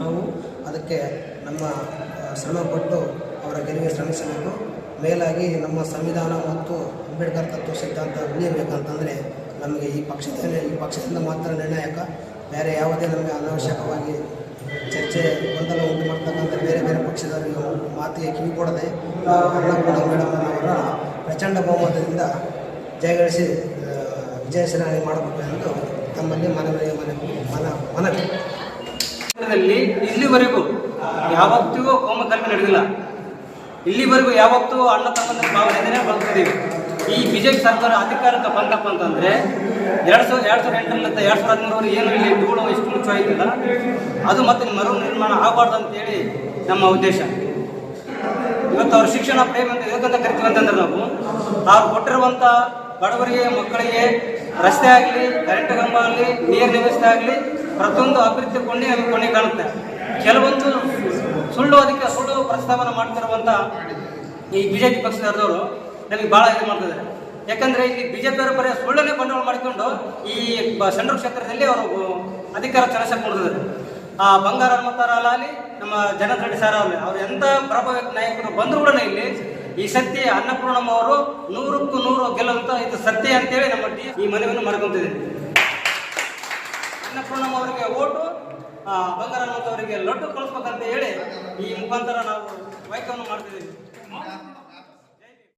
ನಾವು ಅದಕ್ಕೆ ನಮ್ಮ ಶ್ರಮ ಶ್ರಮಪಟ್ಟು ಅವರ ಗೆಲುವಿಗೆ ಶ್ರಮಿಸಬೇಕು. ಮೇಲಾಗಿ ನಮ್ಮ ಸಂವಿಧಾನ ಮತ್ತು ಅಂಬೇಡ್ಕರ್ ತತ್ವ ಸಿದ್ಧಾಂತ ಉಳಿಯಬೇಕಂತಂದರೆ ನಮಗೆ ಈ ಪಕ್ಷದಲ್ಲಿ, ಈ ಪಕ್ಷದಿಂದ ಮಾತ್ರ ನಿರ್ಣಾಯಕ. ಬೇರೆ ಯಾವುದೇ ನಮಗೆ ಅನಾವಶ್ಯಕವಾಗಿ ಚರ್ಚೆ ಗೊಂದಲ ಉಂಟು ಮಾಡ್ತಕ್ಕಂಥ ಬೇರೆ ಬೇರೆ ಪಕ್ಷದವರಿಗೆ ಮಾತಿಗೆ ಕಿವಿ ಕೊಡದೆ ನಾವು ಮೇಡಮ್ ಪ್ರಚಂಡ ಬಹುಮತದಿಂದ ಜಯಗಳಿಸಿ ವಿಜಯ ವಿಜಯಶ್ರೇಣಿ ಮಾಡಬೇಕು ಎಂದು ತಮ್ಮಲ್ಲಿ ಮನವಿ ಮನ ಮನ ಮನವಿ. ಇಲ್ಲಿವರೆಗೂ ಯಾವತ್ತಿಗೂ ಕೋಮ ಕಲ್ಪನೆ ನಡೆದಿಲ್ಲ. ಇಲ್ಲಿವರೆಗೂ ಯಾವತ್ತೂ ಅಣ್ಣ ತಮ್ಮಂದ ಭಾವನೆಯಿಂದನೇ ಬದುಕಿದ್ದೀವಿ ಈ ಬಿಜೆಪಿ ಸರ್ಕಾರ ಅಧಿಕಾರಕ್ಕೆ ಬಂದಪ್ಪ ಅಂತಂದ್ರೆ ಎರಡು ಸಾವಿರದ ಎರಡು ಸಾವಿರದ ಎಂಟರಿಂದ ಎರಡು ಸಾವಿರದ ಹದಿಮೂರವರೆಗೆ ಏನು ಇಲ್ಲಿ ಇಷ್ಟು ಎಷ್ಟು ಮುಚ್ಚೋಯ್ತಿಲ್ಲ ಅದು ಮತ್ತೆ ಮರು ನಿರ್ಮಾಣ ಆಗಬಾರ್ದು ಅಂತೇಳಿ ನಮ್ಮ ಉದ್ದೇಶ. ಇವತ್ತು ಅವ್ರ ಶಿಕ್ಷಣ ಪ್ರೇಮ ಅಂತ ಎದಕ್ಕಂತ ಕರಿತೀವಿ ಅಂತಂದ್ರೆ ನಾವು, ತಾವು ಕೊಟ್ಟಿರುವಂಥ ಬಡವರಿಗೆ, ಮಕ್ಕಳಿಗೆ ರಸ್ತೆ ಆಗಲಿ ಕರೆಂಟ್ ಕಂಬ ಆಗಲಿ, ನೀರಿನ ವ್ಯವಸ್ಥೆ ಆಗಲಿ ಪ್ರತಿಯೊಂದು ಅಭಿವೃದ್ಧಿ ಕೊಂಡಿ ಅದು ಕೊಂಡಿ ಕಾಣುತ್ತೆ. ಕೆಲವೊಂದು ಸುಳ್ಳು ಅದಕ್ಕೆ ಸುಳ್ಳು ಪ್ರಸ್ತಾವನೆ ಮಾಡ್ತಿರುವಂಥ ಈ ಬಿ ಜೆ ಪಿ ಪಕ್ಷದವರು ನಮಗೆ ಭಾಳ ಇದು ಮಾಡ್ತಿದ್ದಾರೆ. ಯಾಕಂದ್ರೆ ಇಲ್ಲಿ ಬಿಜೆಪಿಯವರು ಬರೀ ಸುಳ್ಳನ್ನೇ ಬಂಡವಾಳ ಮಾಡಿಕೊಂಡು ಈ ಬ- ಸೆಂಟ್ರಲ್ ಕ್ಷೇತ್ರದಲ್ಲಿ ಅವರು ಅಧಿಕಾರ ಚಲಸ ಕೊಡ್ತಿದ್ದಾರೆ ಆ ಬಂಗಾರ ಹನುಮಂತರಾಗಲಿ ನಮ್ಮ ಜಗತ್ ರೆಡ್ಡಿ ಸರ್ ಆಗಲಿ ಅವ್ರು ಎಂಥ ಪ್ರಭಾವಿ ನಾಯಕರು ಬಂದರೂ ಕೂಡ ಇಲ್ಲಿ ಈ ಸತ್ಯ ಅನ್ನಪೂರ್ಣಮ್ಮ ಅವರು ನೂರಕ್ಕೂ ನೂರು ಗೆಲ್ಲುವಂಥ ಇದು ಸತ್ಯ ಅಂತೇಳಿ ನಮ್ಮ ಈ ಮನವಿಯನ್ನು ಮಾಡ್ಕೊಂತಿದ್ದೀನಿ ಅನ್ನಪೂರ್ಣಮ್ಮ ಅವರಿಗೆ ಓಟು ಬಂಗಾರಮ್ಮ ಬಂಗಾರ ಹನುಮಂತ ಅವರಿಗೆ ಲಡ್ಡು ಕಳಿಸ್ಬೇಕಂತ ಹೇಳಿ ಈ ಮುಖಾಂತರ ನಾವು ವೈಕವನ್ನು ಮಾಡ್ತಿದ್ದೀವಿ.